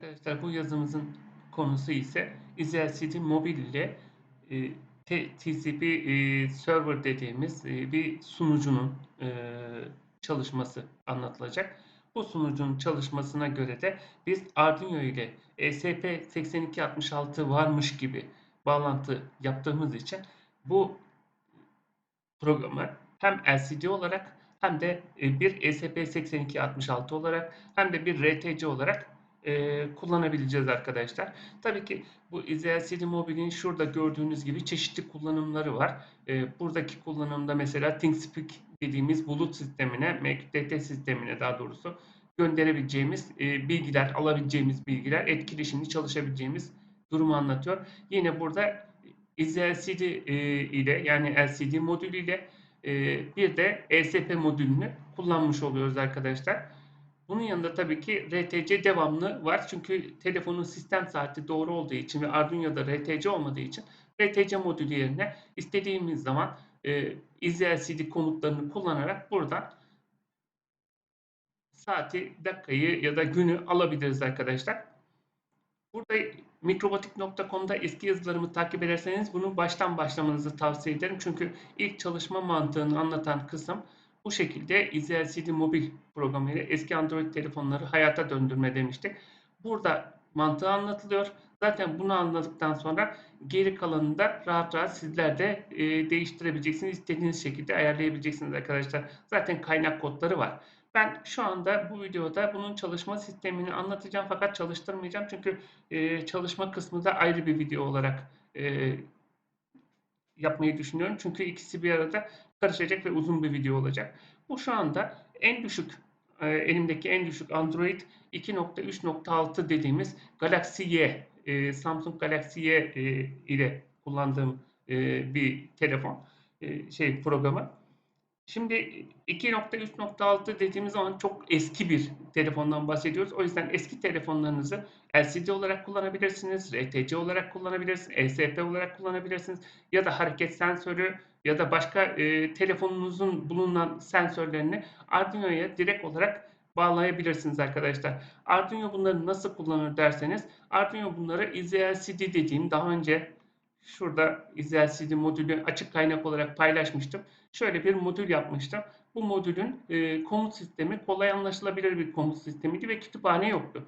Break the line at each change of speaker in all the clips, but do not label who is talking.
Arkadaşlar bu yazımızın konusu ise IzelCD Mobil ile e, TCP e, server dediğimiz e, bir sunucunun e, çalışması anlatılacak. Bu sunucunun çalışmasına göre de biz Arduino ile ESP8266 varmış gibi bağlantı yaptığımız için bu programı hem LCD olarak hem de bir ESP8266 olarak hem de bir RTC olarak e, kullanabileceğiz arkadaşlar. Tabii ki bu IZLCD Mobile'in şurada gördüğünüz gibi çeşitli kullanımları var. E, buradaki kullanımda mesela ThinkSpeak dediğimiz bulut sistemine, MQTT sistemine daha doğrusu gönderebileceğimiz e, bilgiler, alabileceğimiz bilgiler, etkileşimli çalışabileceğimiz durumu anlatıyor. Yine burada IZLCD e, ile yani LCD modülü ile e, bir de ESP modülünü kullanmış oluyoruz arkadaşlar. Bunun yanında tabii ki RTC devamlı var. Çünkü telefonun sistem saati doğru olduğu için ve Arduino'da RTC olmadığı için RTC modülü yerine istediğimiz zaman e, izLCD komutlarını kullanarak burada saati, dakikayı ya da günü alabiliriz arkadaşlar. Burada mikrobatik.com'da eski yazılarımı takip ederseniz bunu baştan başlamanızı tavsiye ederim. Çünkü ilk çalışma mantığını anlatan kısım bu şekilde IZLCD mobil programıyla eski Android telefonları hayata döndürme demiştik. Burada mantığı anlatılıyor. Zaten bunu anladıktan sonra geri kalanını da rahat rahat sizler de e, değiştirebileceksiniz. İstediğiniz şekilde ayarlayabileceksiniz arkadaşlar. Zaten kaynak kodları var. Ben şu anda bu videoda bunun çalışma sistemini anlatacağım fakat çalıştırmayacağım. Çünkü e, çalışma kısmı da ayrı bir video olarak e, yapmayı düşünüyorum. Çünkü ikisi bir arada karışacak ve uzun bir video olacak. Bu şu anda en düşük e, elimdeki en düşük Android 2.3.6 dediğimiz Galaxy Y, e, Samsung Galaxy Y e, ile kullandığım bir telefon şey programı. Şimdi 2.3.6 dediğimiz zaman çok eski bir telefondan bahsediyoruz. O yüzden eski telefonlarınızı LCD olarak kullanabilirsiniz, RTC olarak kullanabilirsiniz, ESP olarak kullanabilirsiniz ya da hareket sensörü ya da başka e, telefonunuzun bulunan sensörlerini Arduino'ya direkt olarak bağlayabilirsiniz arkadaşlar. Arduino bunları nasıl kullanır derseniz Arduino bunları IZLCD dediğim daha önce şurada IZLCD modülü açık kaynak olarak paylaşmıştım. Şöyle bir modül yapmıştım. Bu modülün e, komut sistemi kolay anlaşılabilir bir komut sistemiydi ve kütüphane yoktu.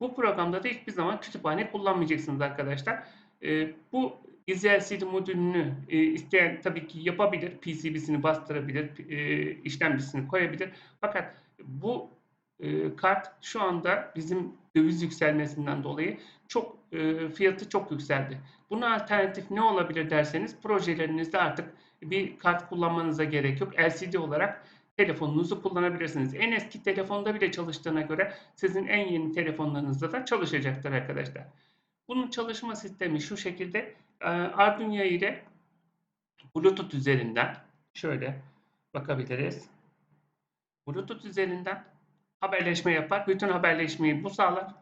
Bu programda da hiçbir zaman kütüphane kullanmayacaksınız arkadaşlar. E, bu IZLCD modülünü e, isteyen tabii ki yapabilir. PCB'sini bastırabilir, e, işlemcisini koyabilir. Fakat bu e, kart şu anda bizim döviz yükselmesinden dolayı çok e, fiyatı çok yükseldi. Buna alternatif ne olabilir derseniz projelerinizde artık bir kart kullanmanıza gerek yok. LCD olarak telefonunuzu kullanabilirsiniz. En eski telefonda bile çalıştığına göre sizin en yeni telefonlarınızda da çalışacaktır arkadaşlar. Bunun çalışma sistemi şu şekilde e, Arduino ile Bluetooth üzerinden şöyle bakabiliriz. Bluetooth üzerinden haberleşme yapar. Bütün haberleşmeyi bu sağlar.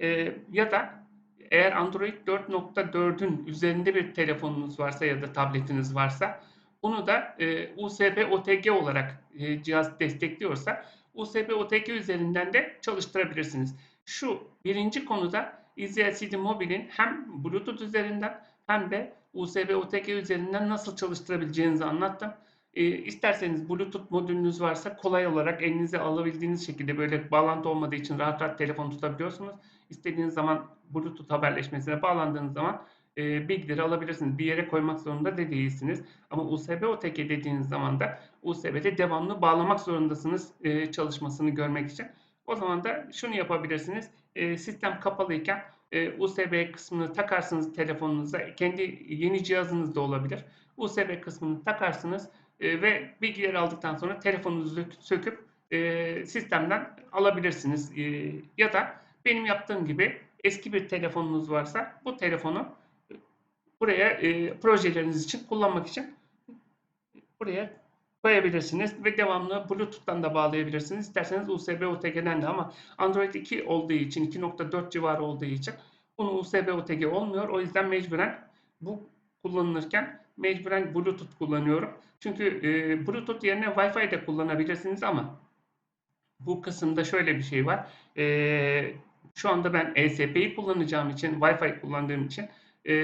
E, ya da eğer Android 4.4'ün üzerinde bir telefonunuz varsa ya da tabletiniz varsa bunu da e, USB OTG olarak e, cihaz destekliyorsa USB OTG üzerinden de çalıştırabilirsiniz. Şu birinci konuda EasyLCD Mobile'in hem Bluetooth üzerinden hem de USB OTG üzerinden nasıl çalıştırabileceğinizi anlattım. E, isterseniz Bluetooth modülünüz varsa kolay olarak elinize alabildiğiniz şekilde böyle bağlantı olmadığı için rahat rahat telefon tutabiliyorsunuz. İstediğiniz zaman Bluetooth haberleşmesine bağlandığınız zaman e, bilgileri alabilirsiniz. Bir yere koymak zorunda da değilsiniz. Ama USB OTG dediğiniz zaman da USB'de devamlı bağlamak zorundasınız e, çalışmasını görmek için. O zaman da şunu yapabilirsiniz. E, sistem kapalıyken e, USB kısmını takarsınız telefonunuza. Kendi yeni cihazınız da olabilir. USB kısmını takarsınız e, ve bilgileri aldıktan sonra telefonunuzu söküp e, sistemden alabilirsiniz. E, ya da benim yaptığım gibi eski bir telefonunuz varsa bu telefonu buraya e, projeleriniz için kullanmak için buraya koyabilirsiniz ve devamlı Bluetooth'tan da bağlayabilirsiniz. İsterseniz USB OTG'den de ama Android 2 olduğu için 2.4 civarı olduğu için bunu USB OTG olmuyor. O yüzden mecburen bu kullanılırken mecburen Bluetooth kullanıyorum. Çünkü e, Bluetooth yerine Wi-Fi de kullanabilirsiniz ama bu kısımda şöyle bir şey var. E, Şu anda ben ESP'yi kullanacağım için, Wi-Fi kullandığım için e,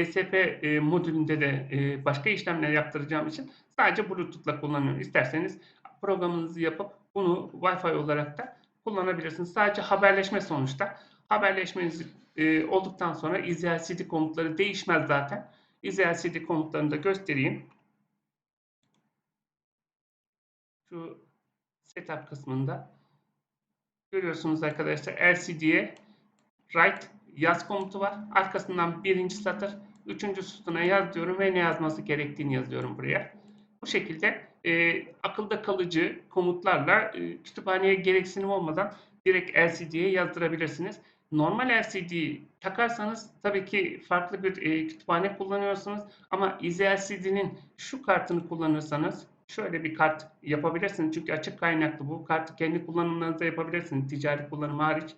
ESP e, modülünde de e, başka işlemler yaptıracağım için sadece Bluetooth'la kullanıyorum. İsterseniz programınızı yapıp bunu Wi-Fi olarak da kullanabilirsiniz. Sadece haberleşme sonuçta. Haberleşmeniz e, olduktan sonra izlcd komutları değişmez zaten. izlcd komutlarını da göstereyim. Şu setup kısmında görüyorsunuz arkadaşlar LCD'ye write yaz komutu var. Arkasından birinci satır, üçüncü sütuna yaz diyorum ve ne yazması gerektiğini yazıyorum buraya. Bu şekilde e, akılda kalıcı komutlarla e, kütüphaneye gereksinim olmadan direkt LCD'ye yazdırabilirsiniz. Normal LCD takarsanız tabii ki farklı bir e, kütüphane kullanıyorsunuz ama EasyLCD'nin şu kartını kullanırsanız şöyle bir kart yapabilirsiniz. Çünkü açık kaynaklı bu kartı kendi kullanımlarınızda yapabilirsiniz. Ticari kullanım hariç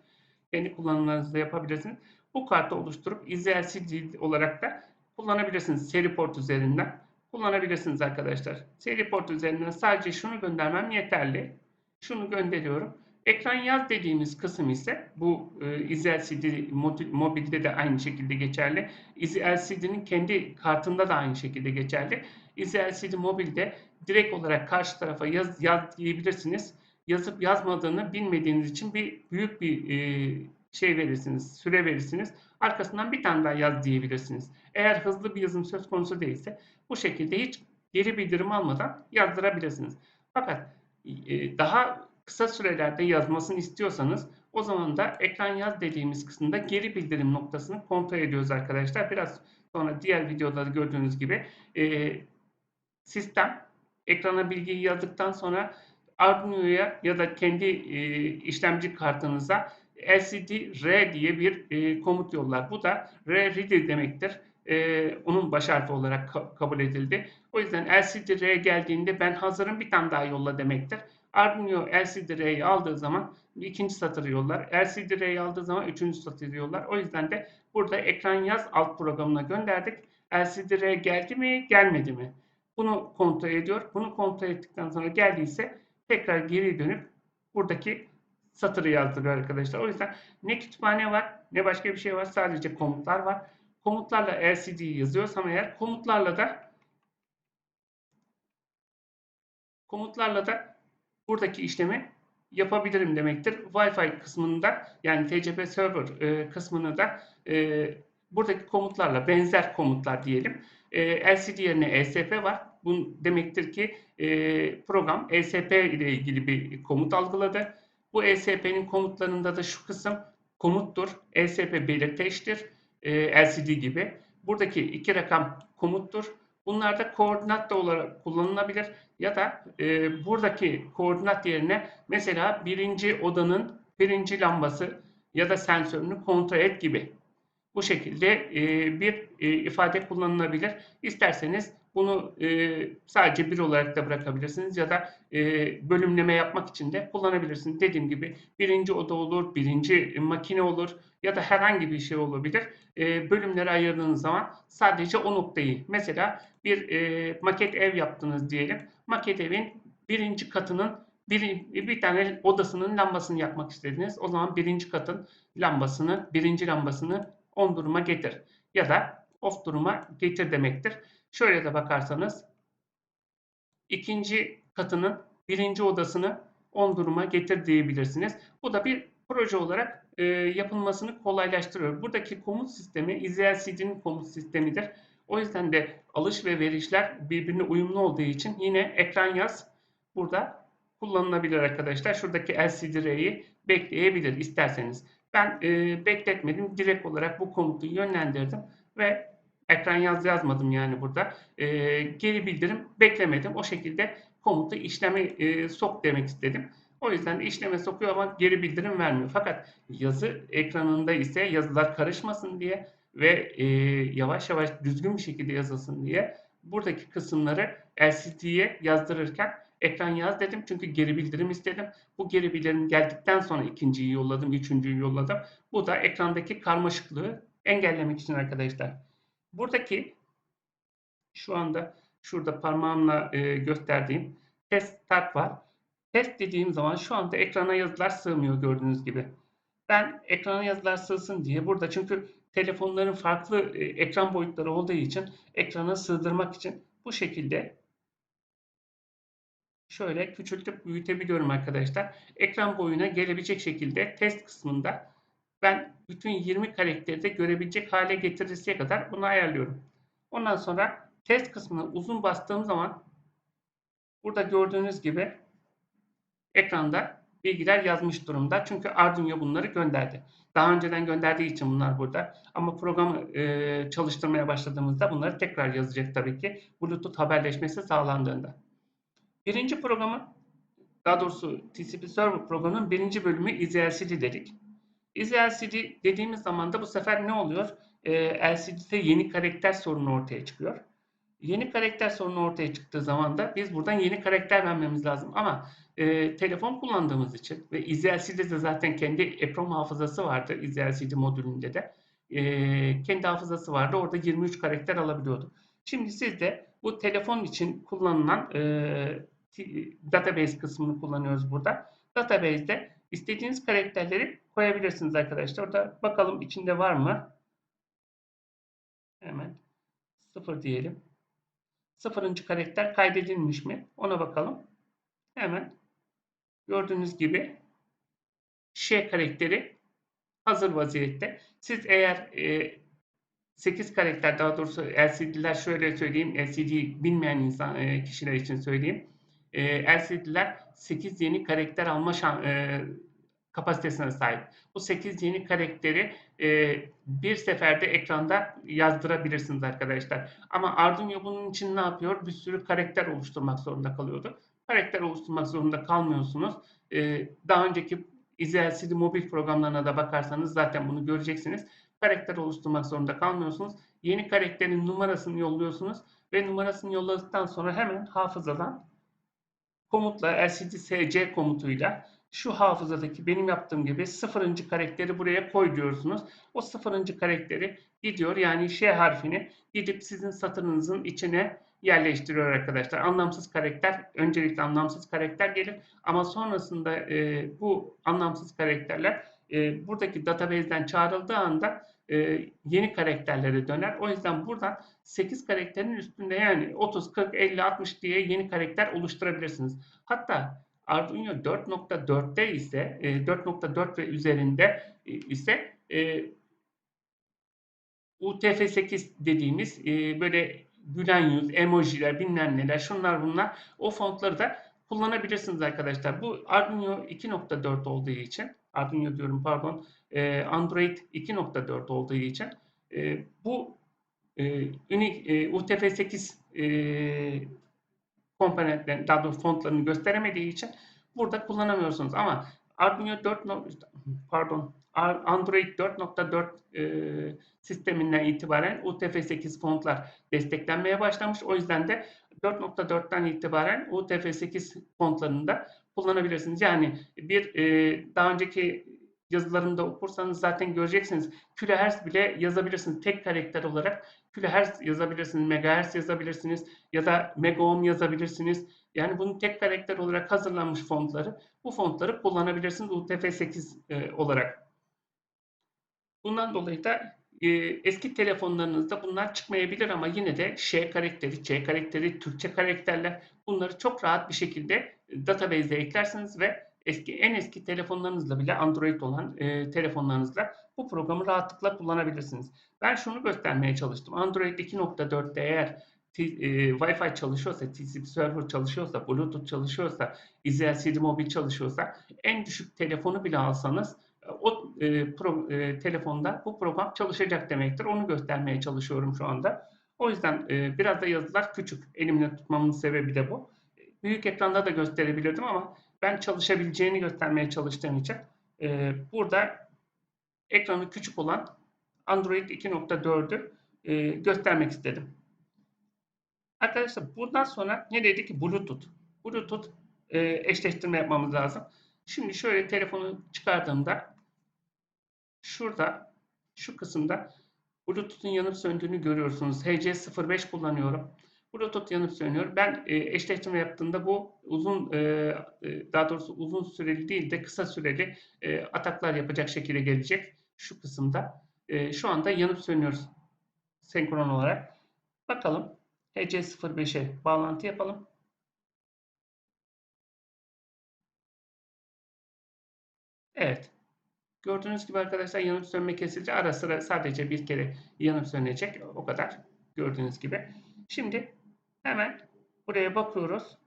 kendi kullanımlarınızda yapabilirsiniz. Bu kartı oluşturup EasyLCD olarak da kullanabilirsiniz seri port üzerinden kullanabilirsiniz arkadaşlar. Seri port üzerinden sadece şunu göndermem yeterli. Şunu gönderiyorum. Ekran yaz dediğimiz kısım ise bu e, IzLCD mobilde de aynı şekilde geçerli. IzLCD'nin kendi kartında da aynı şekilde geçerli. IzLCD mobilde direkt olarak karşı tarafa yaz, yaz diyebilirsiniz. Yazıp yazmadığını bilmediğiniz için bir büyük bir e, şey verirsiniz, süre verirsiniz. Arkasından bir tane daha yaz diyebilirsiniz. Eğer hızlı bir yazım söz konusu değilse bu şekilde hiç geri bildirim almadan yazdırabilirsiniz. Fakat e, daha kısa sürelerde yazmasını istiyorsanız o zaman da ekran yaz dediğimiz kısımda geri bildirim noktasını kontrol ediyoruz arkadaşlar. Biraz sonra diğer videoda gördüğünüz gibi e, sistem ekrana bilgiyi yazdıktan sonra Arduino'ya ya da kendi e, işlemci kartınıza LCD-R diye bir e, komut yollar. Bu da R reader demektir. E, onun baş harfi olarak ka kabul edildi. O yüzden LCD-R geldiğinde ben hazırım bir tane daha yolla demektir. Arduino LCD-R'yi aldığı zaman ikinci satırı yollar. LCD-R'yi aldığı zaman üçüncü satırı yollar. O yüzden de burada ekran yaz alt programına gönderdik. LCD-R geldi mi gelmedi mi? Bunu kontrol ediyor. Bunu kontrol ettikten sonra geldiyse tekrar geri dönüp buradaki satırı yazdırıyor arkadaşlar. O yüzden ne kütüphane var ne başka bir şey var. Sadece komutlar var. Komutlarla LCD'yi yazıyorsam eğer komutlarla da komutlarla da buradaki işlemi yapabilirim demektir. Wi-Fi kısmında yani TCP server e, kısmını da e, buradaki komutlarla benzer komutlar diyelim. E, LCD yerine ESP var. Bu demektir ki e, program ESP ile ilgili bir komut algıladı. Bu ESP'nin komutlarında da şu kısım komuttur. ESP belirteçtir. E, LCD gibi. Buradaki iki rakam komuttur. Bunlar da koordinat da olarak kullanılabilir. Ya da e, buradaki koordinat yerine mesela birinci odanın birinci lambası ya da sensörünü kontrol et gibi. Bu şekilde e, bir e, ifade kullanılabilir. İsterseniz bunu e, sadece bir olarak da bırakabilirsiniz ya da e, bölümleme yapmak için de kullanabilirsiniz. Dediğim gibi birinci oda olur, birinci makine olur ya da herhangi bir şey olabilir. E, bölümleri ayırdığınız zaman sadece o noktayı mesela bir e, maket ev yaptınız diyelim. Maket evin birinci katının bir, bir tane odasının lambasını yapmak istediniz. O zaman birinci katın lambasını, birinci lambasını on duruma getir ya da off duruma getir demektir. Şöyle de bakarsanız ikinci katının birinci odasını on duruma getir diyebilirsiniz. Bu da bir proje olarak e, yapılmasını kolaylaştırıyor. Buradaki komut sistemi IZLCD'nin komut sistemidir. O yüzden de alış ve verişler birbirine uyumlu olduğu için yine ekran yaz burada kullanılabilir arkadaşlar. Şuradaki LCD-R'yi bekleyebilir isterseniz. Ben e, bekletmedim. Direkt olarak bu komutu yönlendirdim ve ekran yaz yazmadım yani burada. E, geri bildirim beklemedim. O şekilde komutu işleme e, sok demek istedim. O yüzden de işleme sokuyor ama geri bildirim vermiyor. Fakat yazı ekranında ise yazılar karışmasın diye ve e, yavaş yavaş düzgün bir şekilde yazılsın diye buradaki kısımları LCD'ye yazdırırken ekran yaz dedim çünkü geri bildirim istedim. Bu geri bildirim geldikten sonra ikinciyi yolladım, üçüncüyü yolladım. Bu da ekrandaki karmaşıklığı engellemek için arkadaşlar. Buradaki şu anda şurada parmağımla e, gösterdiğim test start var. Test dediğim zaman şu anda ekrana yazılar sığmıyor gördüğünüz gibi. Ben ekrana yazılar sığsın diye burada çünkü telefonların farklı e, ekran boyutları olduğu için ekrana sığdırmak için bu şekilde şöyle küçültüp büyütebiliyorum arkadaşlar. Ekran boyuna gelebilecek şekilde test kısmında ben bütün 20 karakteri de görebilecek hale getirisiye kadar bunu ayarlıyorum. Ondan sonra test kısmına uzun bastığım zaman burada gördüğünüz gibi ekranda bilgiler yazmış durumda. Çünkü Arduino bunları gönderdi. Daha önceden gönderdiği için bunlar burada. Ama programı e, çalıştırmaya başladığımızda bunları tekrar yazacak tabii ki. Bluetooth haberleşmesi sağlandığında. Birinci programı, daha doğrusu TCP Server programının birinci bölümü EasyLCD dedik. EasyLCD dediğimiz zaman da bu sefer ne oluyor? E, LCD'de yeni karakter sorunu ortaya çıkıyor. Yeni karakter sorunu ortaya çıktığı zaman da biz buradan yeni karakter vermemiz lazım. Ama e, telefon kullandığımız için ve EasyLCD'de de zaten kendi EPROM hafızası vardı EasyLCD modülünde de. E, kendi hafızası vardı. Orada 23 karakter alabiliyordu. Şimdi siz de bu telefon için kullanılan e, database kısmını kullanıyoruz burada. Database'de istediğiniz karakterleri koyabilirsiniz arkadaşlar. Orada bakalım içinde var mı? Hemen sıfır diyelim. Sıfırıncı karakter kaydedilmiş mi? Ona bakalım. Hemen gördüğünüz gibi şey karakteri hazır vaziyette. Siz eğer e, 8 karakter daha doğrusu LCD'ler şöyle söyleyeyim. LCD bilmeyen insan e, kişiler için söyleyeyim. E, LCD'ler 8 yeni karakter alma şan, e, kapasitesine sahip. Bu 8 yeni karakteri e, bir seferde ekranda yazdırabilirsiniz arkadaşlar. Ama Arduino bunun için ne yapıyor? Bir sürü karakter oluşturmak zorunda kalıyordu. Karakter oluşturmak zorunda kalmıyorsunuz. E, daha önceki EasyLCD mobil programlarına da bakarsanız zaten bunu göreceksiniz. Karakter oluşturmak zorunda kalmıyorsunuz. Yeni karakterin numarasını yolluyorsunuz ve numarasını yolladıktan sonra hemen hafızadan komutla lcd-sc komutuyla şu hafızadaki benim yaptığım gibi sıfırıncı karakteri buraya koy diyorsunuz. O sıfırıncı karakteri gidiyor yani şey harfini gidip sizin satırınızın içine yerleştiriyor arkadaşlar. Anlamsız karakter öncelikle anlamsız karakter gelir ama sonrasında e, bu anlamsız karakterler e, buradaki database'den çağrıldığı anda e, yeni karakterlere döner. O yüzden buradan 8 karakterin üstünde yani 30, 40, 50, 60 diye yeni karakter oluşturabilirsiniz. Hatta Arduino 4.4'te ise 4.4 ve üzerinde ise UTF-8 dediğimiz böyle gülen yüz, emojiler, bilmem neler, şunlar bunlar o fontları da kullanabilirsiniz arkadaşlar. Bu Arduino 2.4 olduğu için, Arduino diyorum pardon, Android 2.4 olduğu için bu UTF-8 komponentlerini, daha doğrusu fontlarını gösteremediği için burada kullanamıyorsunuz. Ama Arduino 4 pardon Android 4.4 e, sisteminden itibaren UTF-8 fontlar desteklenmeye başlamış. O yüzden de 4.4'ten itibaren UTF-8 fontlarını da kullanabilirsiniz. Yani bir e, daha önceki yazılarında okursanız zaten göreceksiniz. Kilohertz bile yazabilirsiniz. Tek karakter olarak kilohertz yazabilirsiniz, megahertz yazabilirsiniz ya da megaohm yazabilirsiniz. Yani bunun tek karakter olarak hazırlanmış fontları, bu fontları kullanabilirsiniz UTF-8 e, olarak. Bundan dolayı da e, eski telefonlarınızda bunlar çıkmayabilir ama yine de Ş karakteri, Ç karakteri, Türkçe karakterler bunları çok rahat bir şekilde database'e eklersiniz ve eski en eski telefonlarınızla bile Android olan e, telefonlarınızla bu programı rahatlıkla kullanabilirsiniz. Ben şunu göstermeye çalıştım. Android 2.4'te eğer e, Wi-Fi çalışıyorsa, TCP server çalışıyorsa, Bluetooth çalışıyorsa, EasyLCD mobil çalışıyorsa en düşük telefonu bile alsanız o e, pro, e, telefonda bu program çalışacak demektir. Onu göstermeye çalışıyorum şu anda. O yüzden e, biraz da yazılar küçük. Elimle tutmamın sebebi de bu. Büyük ekranda da gösterebilirdim ama ben çalışabileceğini göstermeye çalıştığım için e, burada ekranı küçük olan Android 2.4'ü e, göstermek istedim. Arkadaşlar buradan sonra ne dedi ki Bluetooth. Bluetooth e, eşleştirme yapmamız lazım. Şimdi şöyle telefonu çıkardığımda şurada şu kısımda Bluetooth'un yanıp söndüğünü görüyorsunuz. HC05 kullanıyorum. Bluetooth yanıp sönüyor. Ben e, eşleştirme yaptığımda bu uzun e, e, daha doğrusu uzun süreli değil de kısa süreli ataklar yapacak şekilde gelecek şu kısımda. E, şu anda yanıp sönüyoruz senkron olarak. Bakalım HC05'e bağlantı yapalım. Evet. Gördüğünüz gibi arkadaşlar yanıp sönme kesici ara sıra sadece bir kere yanıp sönecek. O kadar. Gördüğünüz gibi. Şimdi hemen buraya bakıyoruz.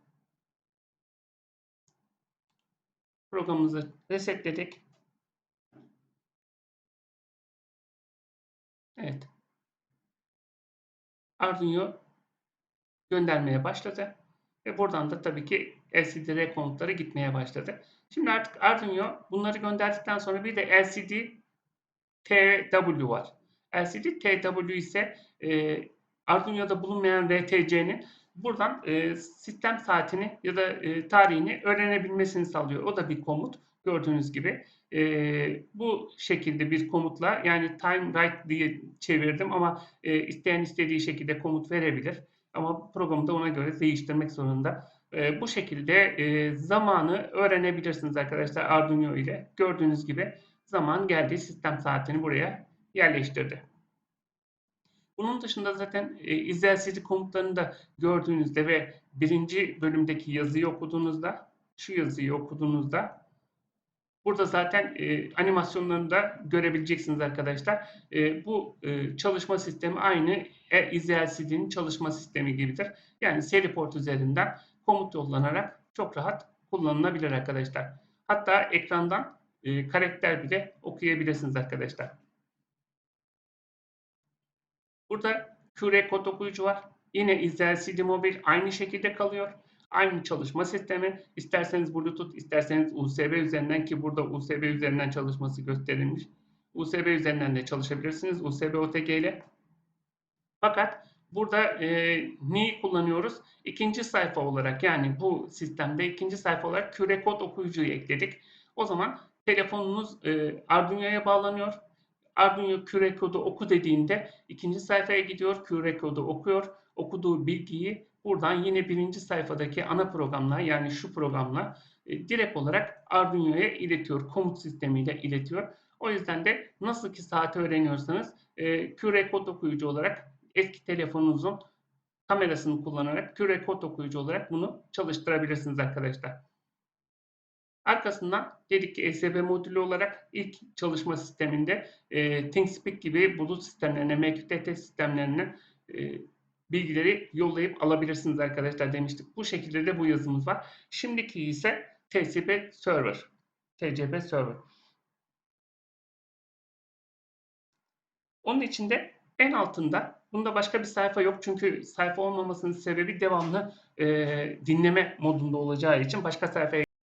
Programımızı resetledik. Evet. Arduino göndermeye başladı. Ve buradan da tabii ki LCD komutları gitmeye başladı. Şimdi artık Arduino bunları gönderdikten sonra bir de LCD TW var. LCD TW ise e, Arduino'da bulunmayan RTC'nin buradan e, sistem saatini ya da e, tarihini öğrenebilmesini sağlıyor. O da bir komut gördüğünüz gibi. E, bu şekilde bir komutla yani time right diye çevirdim ama e, isteyen istediği şekilde komut verebilir. Ama programı da ona göre değiştirmek zorunda. E, bu şekilde e, zamanı öğrenebilirsiniz arkadaşlar Arduino ile. Gördüğünüz gibi zaman geldi sistem saatini buraya yerleştirdi. Bunun dışında zaten e, izlensizlik komutlarını da gördüğünüzde ve birinci bölümdeki yazıyı okuduğunuzda, şu yazıyı okuduğunuzda burada zaten e, animasyonlarını da görebileceksiniz arkadaşlar. E, bu çalışma sistemi aynı e, izlensizliğin çalışma sistemi gibidir. Yani seri port üzerinden komut yollanarak çok rahat kullanılabilir arkadaşlar. Hatta ekrandan e, karakter bile okuyabilirsiniz arkadaşlar. Burada QR kod okuyucu var. Yine Israel CD Mobil aynı şekilde kalıyor. Aynı çalışma sistemi. İsterseniz Bluetooth, isterseniz USB üzerinden ki burada USB üzerinden çalışması gösterilmiş. USB üzerinden de çalışabilirsiniz. USB OTG ile. Fakat burada e, neyi kullanıyoruz? İkinci sayfa olarak yani bu sistemde ikinci sayfa olarak QR kod okuyucuyu ekledik. O zaman telefonunuz e, Arduino'ya bağlanıyor. Arduino QR kodu oku dediğinde ikinci sayfaya gidiyor. QR kodu okuyor. Okuduğu bilgiyi buradan yine birinci sayfadaki ana programla yani şu programla e, direkt olarak Arduino'ya iletiyor. Komut sistemiyle iletiyor. O yüzden de nasıl ki saati öğreniyorsanız e, QR kod okuyucu olarak eski telefonunuzun kamerasını kullanarak QR kod okuyucu olarak bunu çalıştırabilirsiniz arkadaşlar. Arkasından dedik ki ESB modülü olarak ilk çalışma sisteminde e, ThinkSpeak gibi bulut sistemlerine, MQTT sistemlerine e, bilgileri yollayıp alabilirsiniz arkadaşlar demiştik. Bu şekilde de bu yazımız var. Şimdiki ise TCP Server. TCP Server. Onun içinde en altında bunda başka bir sayfa yok çünkü sayfa olmamasının sebebi devamlı e, dinleme modunda olacağı için başka sayfaya